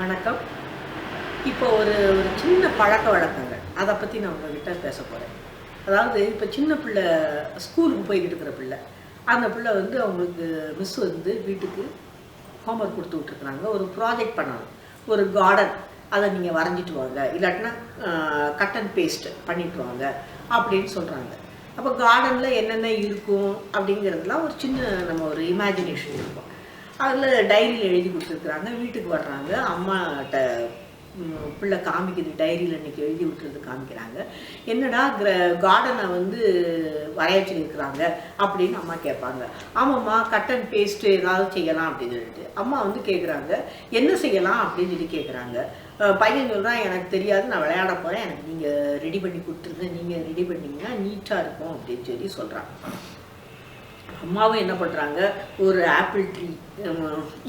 வணக்கம். இப்போ ஒரு ஒரு சின்ன பழக்க வழக்கங்கள். அதை பற்றி நான் உங்ககிட்ட பேச போகிறேன் அதாவது இப்போ சின்ன பிள்ளை ஸ்கூலுக்கு போய்கிட்டு இருக்கிற பிள்ளை அந்த பிள்ளை வந்து அவங்களுக்கு மிஸ் வந்து வீட்டுக்கு ஹோம்ஒர்க் கொடுத்து விட்ருக்குறாங்க ஒரு ப்ராஜெக்ட் பண்ணணும். ஒரு கார்டன் அதை நீங்கள் வரைஞ்சிட்டு வாங்க. இல்லாட்டினா கட் அண்ட் பேஸ்ட் பண்ணிட்டு வாங்க அப்படின்னு சொல்கிறாங்க அப்போ கார்டனில் என்னென்ன இருக்கும் அப்படிங்கிறதுலாம் ஒரு சின்ன நம்ம ஒரு இமேஜினேஷன் இருக்கும். அதில் டைரியில் எழுதி கொடுத்துருக்குறாங்க வீட்டுக்கு வர்றாங்க. அம்மாட்ட பிள்ளை காமிக்குது டைரியில் இன்னைக்கு எழுதி விட்டுறது காமிக்கிறாங்க. என்னடா கிர கார்டனை வந்து வரைய சொல்லியிருக்கிறாங்க அப்படின்னு அம்மா கேட்பாங்க. ஆமாம்மா கட் அண்ட் பேஸ்ட்டு ஏதாவது செய்யலாம் அப்படின்னு சொல்லிட்டு. அம்மா வந்து கேட்குறாங்க என்ன செய்யலாம்? அப்படின்னு சொல்லி கேட்குறாங்க. பையன் சொல்கிறான் எனக்கு தெரியாது நான் விளையாட போகிறேன் எனக்கு நீங்கள் ரெடி பண்ணி கொடுத்துருங்க. நீங்கள் ரெடி பண்ணிங்கன்னா நீட்டாக இருக்கும் அப்படின்னு சொல்லி சொல்கிறான் அம்மாவும் என்ன பண்ணுறாங்க ஒரு ஆப்பிள் ட்ரீ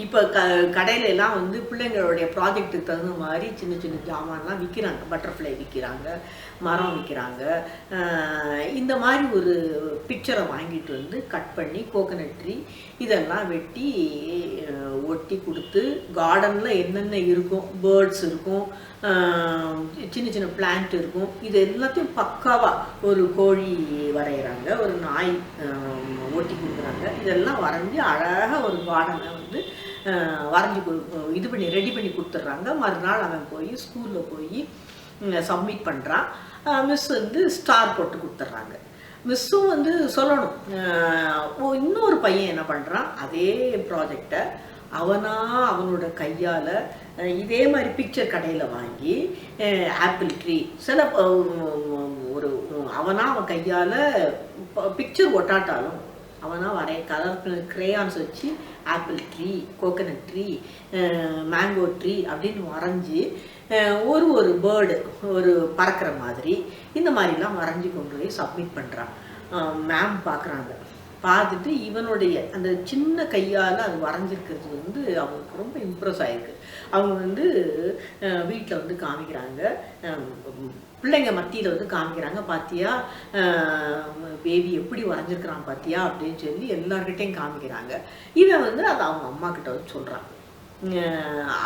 இப்போ க கடையில எல்லாம் வந்து பிள்ளைங்களுடைய ப்ராஜெக்ட்டுக்கு தகுந்த மாதிரி சின்ன சின்ன ஜாமான்லாம் விற்கிறாங்க பட்டர்ஃப்ளை விற்கிறாங்க மரம் விற்கிறாங்க இந்த மாதிரி ஒரு பிக்சரை வாங்கிட்டு வந்து கட் பண்ணி கோகனட் ட்ரீ இதெல்லாம் வெட்டி ஒட்டி கொடுத்து கார்டனில் என்னென்ன இருக்கும்? பேர்ட்ஸ் இருக்கும். சின்ன சின்ன பிளான்ட் இருக்கும். இது எல்லாத்தையும் பக்காவாக ஒரு கோழி வரைகிறாங்க ஒரு நாய் ஓட்டி கொடுக்குறாங்க. இதெல்லாம் வரைஞ்சி அழகாக ஒரு கார்டனை வந்து வரைஞ்சி கொடு இது பண்ணி ரெடி பண்ணி கொடுத்துட்றாங்க. மறுநாள் அவன் போய் ஸ்கூலில் போய் சப்மிட் பண்ணுறான் மிஸ் வந்து ஸ்டார் போட்டு கொடுத்துட்றாங்க. மிஸ்ஸும் வந்து சொல்லணும். ஓ, இன்னொரு பையன் என்ன பண்ணுறான் அதே ப்ராஜெக்டை அவனா அவனோட கையால் இதே மாதிரி பிக்சர் கடையில் வாங்கி ஆப்பிள் ட்ரீ சில ஒரு அவனா அவன் கையால் பிக்சர் ஒட்டாட்டாலும் அவனா வரைய கலர் கிரேயான்ஸ் வச்சு apple tree coconut tree mango tree அப்படின்னு வரைஞ்சி ஒரு ஒரு பேர்டு ஒரு பறக்கிற மாதிரி இந்த மாதிரிலாம் வரைஞ்சி கொண்டு போய் சப்மிட் பண்ணுறான் மேம் பார்க்குறாங்க பார்த்துட்டு இவனுடைய அந்த சின்ன கையால் அது வரைஞ்சிருக்கிறது வந்து அவங்களுக்கு ரொம்ப இம்ப்ரெஸ் ஆயிருக்கு. அவங்க வந்து வீட்டில் வந்து காமிக்கிறாங்க. பிள்ளைங்க மத்தியில் வந்து காமிக்கிறாங்க. பாத்தியா பேபி எப்படி வரைஞ்சிருக்கிறான் பாத்தியா அப்படின்னு சொல்லி எல்லார்கிட்டையும் காமிக்கிறாங்க. இவன் வந்து அதை அவங்க அம்மா கிட்ட வந்து சொல்கிறான்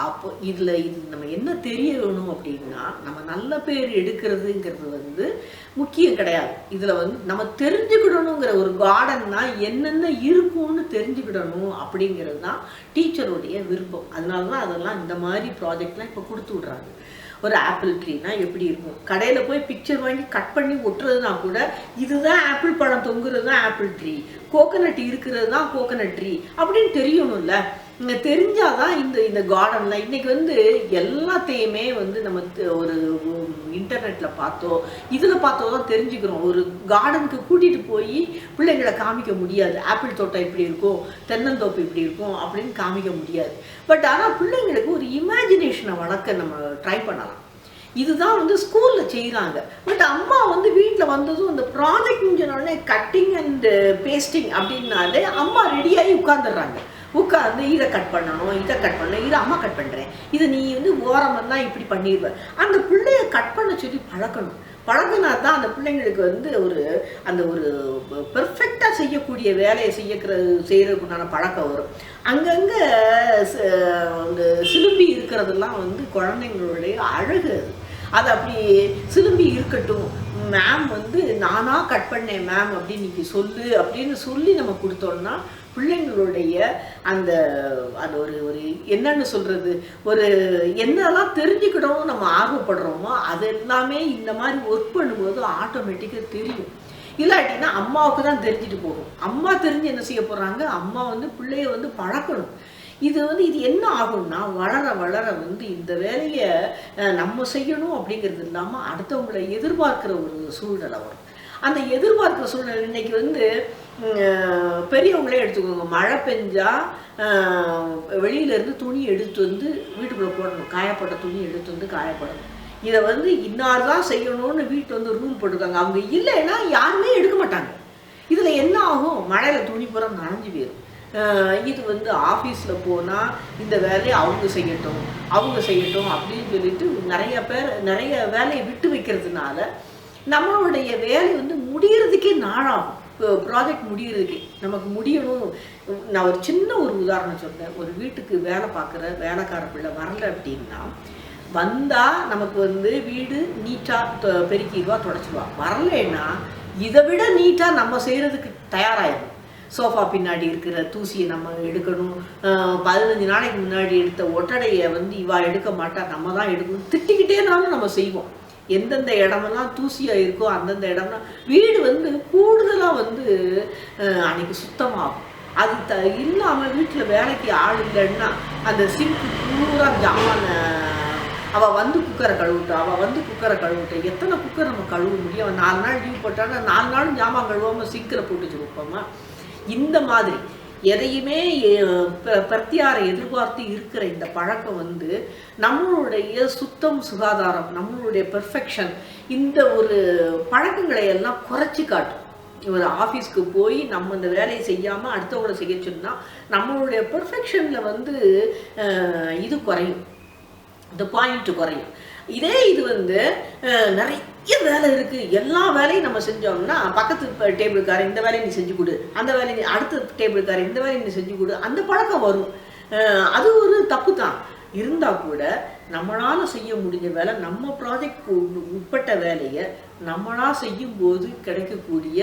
அப்போ இதில் இது நம்ம என்ன தெரிய வேணும் அப்படின்னா நம்ம நல்ல பேர் எடுக்கிறதுங்கிறது வந்து முக்கியம் கிடையாது. இதில் வந்து நம்ம தெரிஞ்சுக்கிடணுங்கிற ஒரு கார்டன்னா என்னென்ன இருக்கும்னு தெரிஞ்சுக்கிடணும் அப்படிங்கிறது தான் டீச்சருடைய விருப்பம். அதனால தான் அதெல்லாம் இந்த மாதிரி ப்ராஜெக்ட்லாம் இப்போ கொடுத்து விட்றாங்க. ஒரு ஆப்பிள் ட்ரீனா எப்படி இருக்கும்? கடையில் போய் பிக்சர் வாங்கி கட் பண்ணி ஒட்டுறதுனா கூட இதுதான் ஆப்பிள் பழம் தொங்குறது தான் ஆப்பிள் ட்ரீ கோகனட் இருக்கிறது தான் கோகனட் ட்ரீ அப்படின்னு தெரியணும்ல. இங்க தெரிஞ்சாதான் இந்த இந்த கார்டன்ல இன்னைக்கு வந்து எல்லாத்தையுமே வந்து நம்ம ஒரு இன்டர்நெட்ல பார்த்தோ இதுல பார்த்தோ தான் தெரிஞ்சுக்கிறோம். ஒரு கார்டனுக்கு கூட்டிட்டு போய் பிள்ளைங்களை காமிக்க முடியாது. ஆப்பிள் தோட்டம் இப்படி இருக்கும் தென்னந்தோப்பு இப்படி இருக்கும் அப்படின்னு காமிக்க முடியாது. பட் ஆனால் பிள்ளைங்களுக்கு ஒரு இமேஜினேஷனை வளர்க்க நம்ம ட்ரை பண்ணலாம். இதுதான் வந்து ஸ்கூலில் செய்கிறாங்க பட் அம்மா வந்து வீட்டில் வந்ததும் இந்த ப்ராஜெக்ட் உடனே கட்டிங் அண்ட் பேஸ்டிங் அப்படின்னாலே அம்மா ரெடியாகி உட்காந்துடுறாங்க உட்காந்து இதை கட் பண்ணணும் இதை கட் பண்ணணும் இதை அம்மா கட் பண்ணுறேன் இதை நீ வந்து ஓரமாக தான் இப்படி பண்ணிடுவ. அந்த பிள்ளைய கட் பண்ண சொல்லி பழக்கணும் பழகினா தான் அந்த பிள்ளைங்களுக்கு வந்து ஒரு அந்த ஒரு பெர்ஃபெக்டாக செய்யக்கூடிய வேலையை செய்யக்கிறது செய்கிறதுக்குண்டான பழக்கம் வரும். அங்கங்கே அந்த சிலும்பி இருக்கிறதெல்லாம் வந்து குழந்தைங்களுடைய அழகு அது. அது அப்படி சிலும்பி இருக்கட்டும். மேம் வந்து நானாக கட் பண்ணேன் மேம் அப்படின்னு நீங்க சொல்லு அப்படின்னு சொல்லி நம்ம கொடுத்தோம்னா பிள்ளைங்களுடைய அந்த அது ஒரு ஒரு என்னன்னு சொல்றது? ஒரு என்னெல்லாம் தெரிஞ்சுக்கிடவும் நம்ம ஆர்வப்படுறோமோ அது எல்லாமே இந்த மாதிரி ஒர்க் பண்ணும்போது ஆட்டோமேட்டிக்காக தெரியும். இல்லாட்டின்னா அம்மாவுக்கு தான் தெரிஞ்சுட்டு போகும். அம்மா தெரிஞ்சு என்ன செய்ய போகிறாங்க அம்மா வந்து பிள்ளைய வந்து பழக்கணும். இது வந்து இது என்ன ஆகும்னா வளர வளர வந்து இந்த வேலையை அஹ், நம்ம செய்யணும் அப்படிங்கிறது இல்லாமல் அடுத்தவங்களை எதிர்பார்க்கிற ஒரு சூழ்நிலை வரும். அந்த எதிர்பார்க்கிற சூழ்நிலை இன்னைக்கு வந்து பெரியவங்களே எடுத்துக்கோங்க. மழை பெஞ்சா வெளியிலேருந்து வெளியில இருந்து துணி எடுத்து வந்து வீட்டுக்குள்ள போடணும். காயப்பட்ட துணி எடுத்து வந்து காயப்படணும். இதை வந்து இன்னார் தான் செய்யணும்னு வீட்டில் வந்து ரூல் போட்டிருக்காங்க. அவங்க இல்லைன்னா யாருமே எடுக்க மாட்டாங்க. இதுல என்ன ஆகும்? மழையில துணி புறம் நனைஞ்சு போயிடும் இது வந்து ஆஃபீஸில் போனால் இந்த வேலையை அவங்க செய்யட்டும் அவங்க செய்யட்டும் அப்படின்னு சொல்லிட்டு நிறைய பேர் நிறைய வேலையை விட்டு வைக்கிறதுனால நம்மளுடைய வேலை வந்து முடியறதுக்கே நாளாகும். ப்ராஜெக்ட் முடியறதுக்கு நமக்கு முடியணும். நான் ஒரு சின்ன ஒரு உதாரணம் சொல்கிறேன் ஒரு வீட்டுக்கு வேலை பார்க்குற வேலைக்கார பிள்ளை வரல அப்படின்னா வந்தால் நமக்கு வந்து வீடு நீட்டாக பெருக்கிடுவா தொடச்சிடுவா. வரலைன்னா இதை விட நீட்டாக நம்ம செய்கிறதுக்கு தயாராகிடும் சோஃபா பின்னாடி இருக்கிற தூசியை நம்ம எடுக்கணும். பதினஞ்சு நாளைக்கு முன்னாடி எடுத்த ஒட்டடையை வந்து இவா எடுக்க மாட்டா. நம்ம தான் எடுக்கணும். திட்டிக்கிட்டேனாலும் நம்ம செய்வோம். எந்தெந்த இடமெல்லாம் தூசியாக இருக்கோ அந்தந்த இடம்லாம் வீடு வந்து கூடுதலாக வந்து அன்னைக்கு சுத்தமாகும். அது த இல்லாமல் வீட்டில் வேலைக்கு ஆள் இல்லைன்னா அந்த சிங்க்கு பூரா ஜாமான அவள் வந்து குக்கரை கழுவிட்டா அவள் வந்து குக்கரை கழுவிட்டா எத்தனை குக்கர் நம்ம கழுவ முடியும்? நாலு நாள் லீவ் போட்டான்னா நாலு நாளும் ஜாமான் கழுவாமல் சீக்கிரம் போட்டுச்சு வைப்போமா இந்த மாதிரி. எதையுமே அஹ், பிரத்தியாரை எதிர்பார்த்து இருக்கிற இந்த பழக்கம் வந்து நம்மளுடைய சுத்தம் சுகாதாரம் நம்மளுடைய பெர்ஃபெக்ஷன் இந்த ஒரு பழக்கங்களை எல்லாம் குறைச்சி காட்டும். ஒரு ஆஃபீஸ்க்கு போய் நம்ம இந்த வேலையை செய்யாமல் அடுத்தவங்கள செய்ய சொன்னா நம்மளுடைய பெர்ஃபெக்ஷனில் வந்து இது குறையும். இந்த பாயிண்ட் குறையும். இதே இது வந்து அஹ், நிறைய வேலை இருக்கு. எல்லா வேலையும் நம்ம செஞ்சோம்னா பக்கத்து டேபிளுக்கார இந்த வேலையை நீ செஞ்சு கொடு. அந்த வேலையை அடுத்த டேபிளுக்கார இந்த வேலையை நீ செஞ்சு கொடு. அந்த பழக்கம் வரும். அஹ், அது ஒரு தப்பு தான் இருந்தா கூட நம்மளால் செய்ய முடிஞ்ச வேலை நம்ம ப்ராஜெக்ட் உட்பட்ட வேலையை நம்மளா செய்யும்போது கிடைக்கக்கூடிய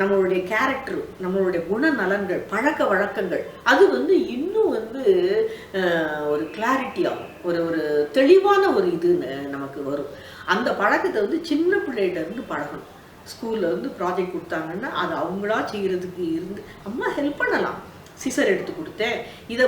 நம்மளுடைய கேரக்டர் நம்மளுடைய குணநலன்கள் பழக்க வழக்கங்கள் அது வந்து இன்னும் வந்து ஒரு கிளாரிட்டியாகும் ஒரு ஒரு தெளிவான ஒரு இது நமக்கு வரும். அந்த பழக்கத்தை வந்து சின்ன பிள்ளைகிட்டருந்து பழகணும். ஸ்கூல்ல வந்து ப்ராஜெக்ட் கொடுத்தாங்கன்னா அது அவங்களா செய்கிறதுக்கு இருந்து அம்மா ஹெல்ப் பண்ணலாம். சிசர் எடுத்து கொடுத்தேன். இதை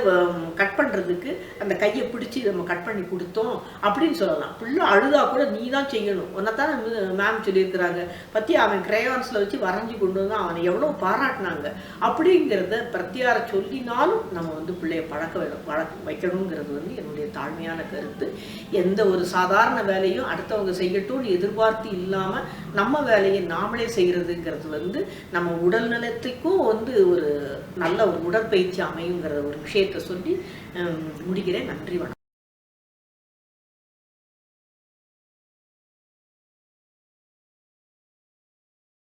கட் பண்ணுறதுக்கு அந்த கையை பிடிச்சி நம்ம கட் பண்ணி கொடுத்தோம் அப்படின்னு சொல்லலாம். பிள்ளை அழுதா கூட நீ தான் செய்யணும். உன்னைத்தான் மேம் சொல்லியிருக்கிறாங்க. பற்றி அவன் கிரேயான்ஸில் வச்சு வரைஞ்சி கொண்டு வந்து அவனை எவ்வளோ பாராட்டினாங்க. அப்படிங்கிறத பிரத்தியார சொல்லினாலும் நம்ம வந்து பிள்ளைய பழக்க வேணும் வழக்க வைக்கணுங்கிறது வந்து என்னுடைய தாழ்மையான கருத்து. எந்த ஒரு சாதாரண வேலையும் அடுத்தவங்க செய்யட்டும்னு எதிர்பார்த்து இல்லாமல் நம்ம வேலையை நாமளே செய்கிறதுங்கிறது வந்து நம்ம உடல் நலத்துக்கும் வந்து ஒரு நல்ல ஒரு உடல் உடற்பயிற்சி அமையுங்கிற ஒரு விஷயத்தை சொல்லி ஹம், முடிக்கிறேன். நன்றி வணக்கம்.